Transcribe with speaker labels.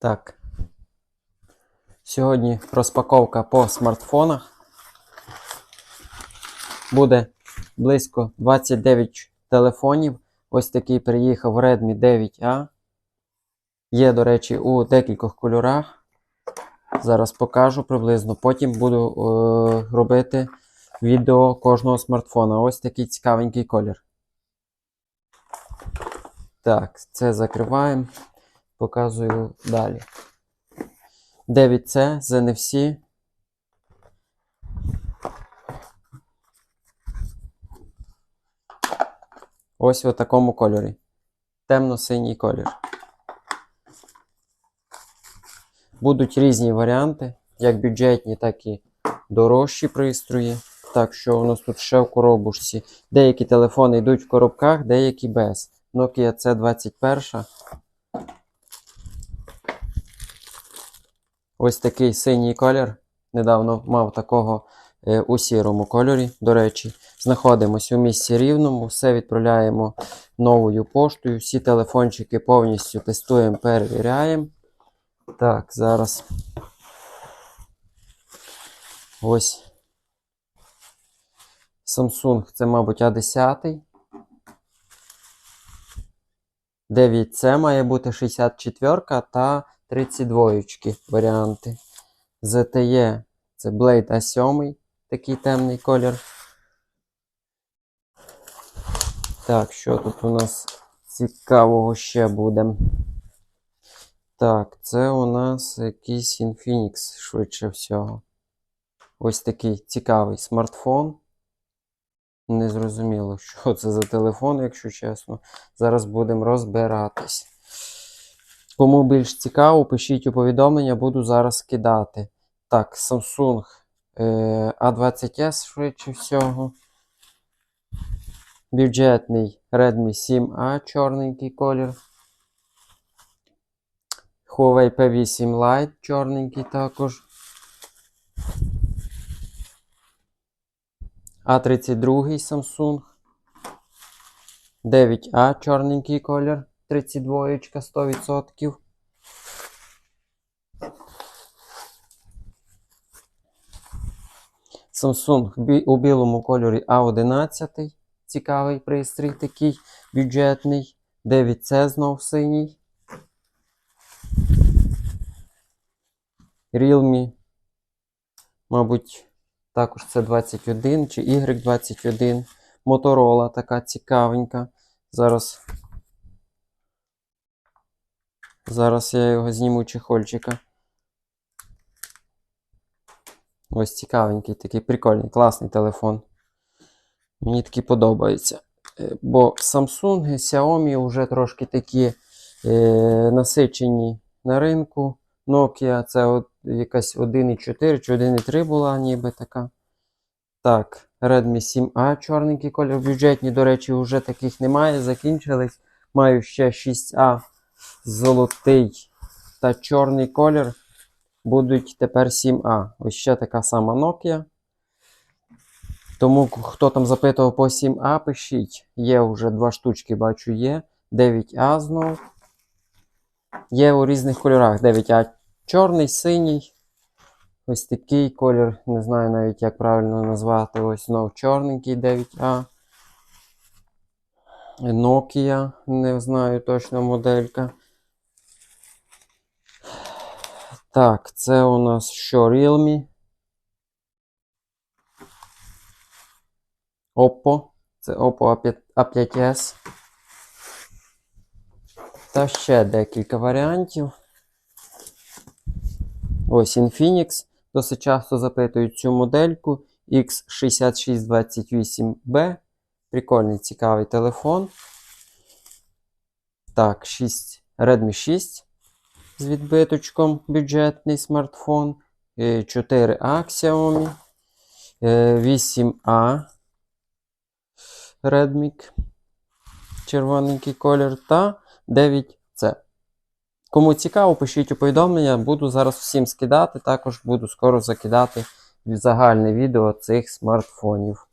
Speaker 1: Так. Сьогодні розпаковка по смартфонах. Буде близько 29 телефонів. Ось такий приїхав Redmi 9A. Є, до речі, у декількох кольорах. Зараз покажу приблизно. Потім буду е, робити відео кожного смартфона. Ось такий цікавенький колір. Так, це закриваємо. Показую далі. 9C з. Ось в такому кольорі. Темно-синій колір. Будуть різні варіанти, як бюджетні, так і дорожчі пристрої. Так, що у нас тут ще в коробушці. Деякі телефони йдуть в коробках, деякі без. Nokia C21. Ось такий синій колір. Недавно мав такого е, у сірому кольорі. До речі, знаходимося у місці рівному, все відправляємо новою поштою. Всі телефончики повністю тестуємо, перевіряємо. Так, зараз. Ось. Samsung це, мабуть, A10. 9C має бути 64 та 32 варіанти. ZTE це Blade A7, такий темний колір. Так, що тут у нас цікавого ще буде? Так, це у нас якийсь Infinix, швидше всього. Ось такий цікавий смартфон. Незрозуміло, що це за телефон, якщо чесно. Зараз будемо розбиратись. Кому більш цікаво, пишіть у повідомлення, буду зараз кидати. Так, Samsung е, A20S, швидше всього. Бюджетний Redmi 7A, чорненький колір. Huawei P8 Lite, чорненький також. А32 Samsung. 9А, чорненький колір. 32 100%. Samsung у білому кольорі А11. Цікавий пристрій такий бюджетний. 9C знов синій. Realme, мабуть, також це 21 чи Y21. Motorola така цікавенька. Зараз. Зараз я його зніму чехольчика. Ось цікавенький, такий прикольний, класний телефон. Мені такий подобається. Е, Бо Samsung і Xiaomi вже трошки такі е, насичені на ринку. Nokia це от якась 1.4 чи 1.3 була ніби така. Так, Redmi 7A, чорненький колір бюджетні, до речі, вже таких немає, закінчились. Маю ще 6А золотий та чорний колір. Будуть тепер 7А. Ось ще така сама Nokia. Тому хто там запитував по 7А, пишіть. Є вже два штучки, бачу, є. 9А знов. Є у різних кольорах. 9А чорний, синій. Ось такий колір. Не знаю навіть, як правильно назвати. Ось знов чорненький 9А. Nokia, не знаю точно моделька. Так, це у нас що? Realme. Oppo. Це Oppo A5S. Та ще декілька варіантів. Ось Infinix. Досить часто запитують цю модельку X6628B. Прикольний цікавий телефон. Так, 6, Redmi 6 з відбиточком бюджетний смартфон. Е, 4A Xiaomi. е, 8A Redmi. Червоненький колір та 9C. Кому цікаво, пишіть у повідомлення, буду зараз всім скидати. Також буду скоро закидати загальне відео цих смартфонів.